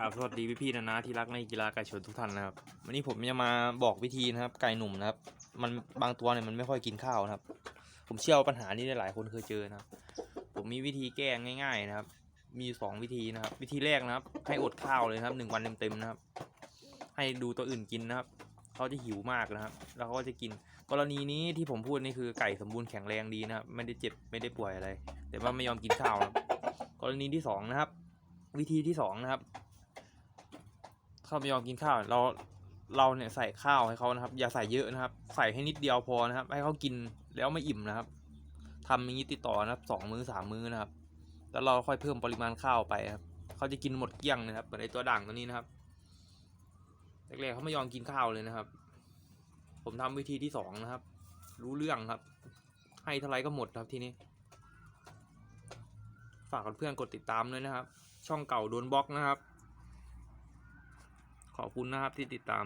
กราบสวัสดีพี่ๆนะนะที่รักในกีฬาไก่ชนทุกท่านนะครับ วันนี้ผมจะมาบอกวิธีนะครับ ไก่หนุ่มนะครับ มันบางตัวเนี่ยมันไม่ค่อยกินข้าวนะครับ ผมเชื่อว่าปัญหานี้หลายคนเคยเจอนะครับ ผมมีวิธีแก้ง่าย ๆนะครับ มีสองวิธีนะครับ วิธีแรกนะครับ ให้อดข้าวเลยนะครับหนึ่งวันเต็มๆนะครับ ให้ดูตัวอื่นกินนะครับเขาจะหิวมากนะครับ แล้วเขาก็จะกิน กรณีนี้ที่ผมพูดนี่คือไก่สมบูรณ์แข็งแรงดีนะครับ ไม่ได้เจ็บไม่ได้ป่วยอะไร แต่ว่าไม่ยอมกินข้าวนะครับกรณีที่สองนะครับ วิธีที่สองนะครับ เขาไม่ยอมกินข้าวเราเราเนี่ยใส่ข้าวให้เขานะครับ อย่าใส่เยอะนะครับ ใส่ให้นิดเดียวพอนะครับ ให้เขากินแล้วไม่อิ่มนะครับทำอย่างนี้ติดต่อนะครับสองมื้อสามมื้อนะครับ แล้วเราค่อยเพิ่มปริมาณข้าวไปครับเขาจะกินหมดเกลี้ยงนะครับเหมือนไอตัวด่างตัวนี้นะครับแรกๆเขาไม่ยอมกินข้าวเลยนะครับ ผมทำวิธีที่สองนะครับ รู้เรื่องครับ ให้เท่าไรก็หมดครับทีนี้ ฝากเพื่อนกดติดตามด้วยนะครับ ช่องเก่าโดนบล็อกนะครับ ขอบคุณนะครับที่ติดตาม